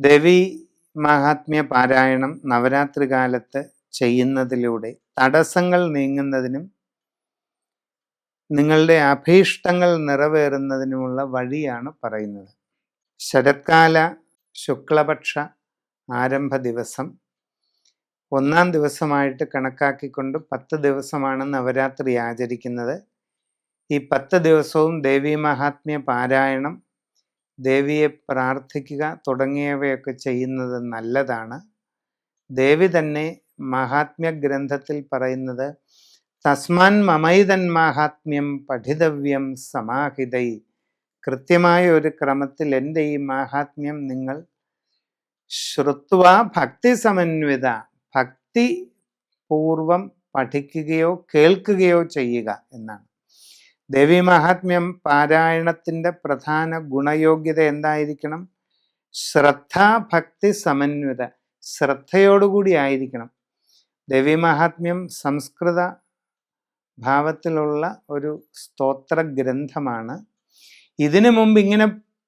ദേവി മഹാത്മ്യ പാരായണം നവരാത്രി കാലത്ത് ചെയ്യുന്നതിലൂടെ തടസ്സങ്ങൾ നീങ്ങുന്നതിനും നിങ്ങളുടെ അഭീഷ്ടങ്ങൾ നിറവേറുന്നതിനുമുള്ള വഴിയാണ് പറയുന്നത്. ശരത്കാല ശുക്ലപക്ഷ ആരംഭ ദിവസം. ഒന്നാം ദിവസമായിട്ട് കണക്കാക്കിക്കൊണ്ട് പത്ത് ദിവസമാണ് നവരാത്രി ആചരിക്കുന്നത്. ഈ പത്ത് ദിവസവും ദേവീ മഹാത്മ്യ പാരായണം ദേവിയെ പ്രാർത്ഥിക്കുക തുടങ്ങിയവയൊക്കെ ചെയ്യുന്നത് നല്ലതാണ്. ദേവി തന്നെ മഹാത്മ്യ ഗ്രന്ഥത്തിൽ പറയുന്നത് തസ്മാൻ മമൈതൻ മാഹാത്മ്യം പഠിതവ്യം സമാഹിതൈ. കൃത്യമായ ഒരു ക്രമത്തിൽ എന്റെ ഈ മാഹാത്മ്യം നിങ്ങൾ ശ്രുത്വ ഭക്തി സമന്വിത ഭക്തി പൂർവം പഠിക്കുകയോ കേൾക്കുകയോ ചെയ്യുക എന്നാണ്. ദേവി മഹാത്മ്യം പാരായണത്തിന്റെ പ്രധാന ഗുണയോഗ്യത എന്തായിരിക്കണം? ശ്രദ്ധാഭക്തി സമന്വിത ശ്രദ്ധയോടുകൂടി ആയിരിക്കണം. ദേവി മഹാത്മ്യം സംസ്കൃത ഭാവത്തിലുള്ള ഒരു സ്തോത്ര ഗ്രന്ഥമാണ് ഇതിനു മുമ്പ് ഇങ്ങനെ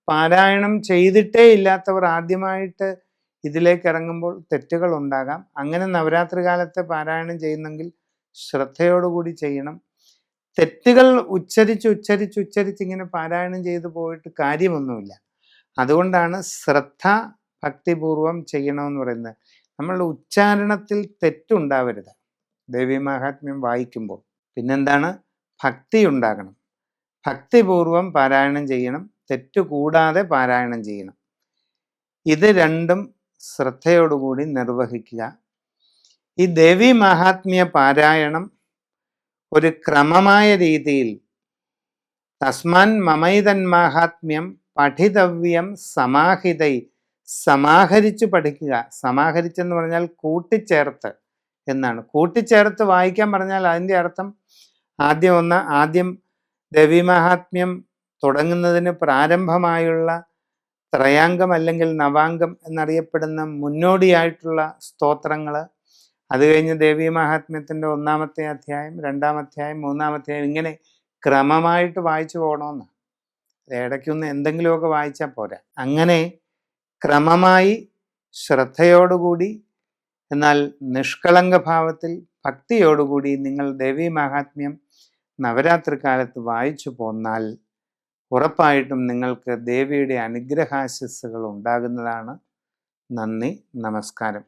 പാരായണം ചെയ്തിട്ടേ ഇല്ലാത്തവർ ആദ്യമായിട്ട് ഇതിലേക്ക് ഇറങ്ങുമ്പോൾ തെറ്റുകൾ ഉണ്ടാകാം. അങ്ങനെ നവരാത്രി കാലത്തെ പാരായണം ചെയ്യുന്നെങ്കിൽ ശ്രദ്ധയോടുകൂടി ചെയ്യണം. തെറ്റുകൾ ഉച്ചരിച്ച് ഉച്ചരിച്ച് ഉച്ചരിച്ച് ഇങ്ങനെ പാരായണം ചെയ്തു പോയിട്ട് കാര്യമൊന്നുമില്ല. അതുകൊണ്ടാണ് ശ്രദ്ധ ഭക്തിപൂർവം ചെയ്യണമെന്ന് പറയുന്നത്. നമ്മളുടെ ഉച്ചാരണത്തിൽ തെറ്റുണ്ടാവരുത്. ദേവി മഹാത്മ്യം വായിക്കുമ്പോൾ. പിന്നെന്താണ്? ഭക്തി ഉണ്ടാകണം. ഭക്തിപൂർവം പാരായണം ചെയ്യണം. തെറ്റുകൂടാതെ പാരായണം ചെയ്യണം. ഇത് രണ്ടും ശ്രദ്ധയോടുകൂടി നിർവഹിക്കുക. ഈ ദേവി മഹാത്മ്യ പാരായണം ഒരു ക്രമമായ രീതിയിൽ തസ്മാൻ മമൈതൻ മാഹാത്മ്യം പഠിതവ്യം സമാഹിതൈ സമാഹരിച്ചു പഠിക്കുക. സമാഹരിച്ചെന്ന് പറഞ്ഞാൽ കൂട്ടിച്ചേർത്ത് എന്നാണ്. കൂട്ടിച്ചേർത്ത് വായിക്കാൻ പറഞ്ഞാൽ അതിന്റെ അർത്ഥം ആദ്യം ഒന്ന് ആദ്യം ദേവീമാഹാത്മ്യം തുടങ്ങുന്നതിന് പ്രാരംഭമായുള്ള ത്രയാംഗം അല്ലെങ്കിൽ നവാംഗം എന്നറിയപ്പെടുന്ന മുന്നോടിയായിട്ടുള്ള സ്തോത്രങ്ങൾ അത് കഴിഞ്ഞ് ദേവീ മഹാത്മ്യത്തിന്റെ ഒന്നാമത്തെ അധ്യായം രണ്ടാം അധ്യായം മൂന്നാം അധ്യായം ഇങ്ങനെ ക്രമമായിട്ട് വായിച്ചു പോകണമെന്ന്. ഇടയ്ക്കൊന്ന് എന്തെങ്കിലുമൊക്കെ വായിച്ചാൽ പോരാ. അങ്ങനെ ക്രമമായി ശ്രദ്ധയോടുകൂടി എന്നാൽ നിഷ്കളങ്ക ഭാവത്തിൽ ഭക്തിയോടുകൂടി നിങ്ങൾ ദേവീ മഹാത്മ്യം നവരാത്രി കാലത്ത് വായിച്ചു പോന്നാൽ ഉറപ്പായിട്ടും നിങ്ങൾക്ക് ദേവിയുടെ അനുഗ്രഹാശസ്സുകൾ ഉണ്ടാകുന്നതാണ്. നന്ദി നമസ്കാരം.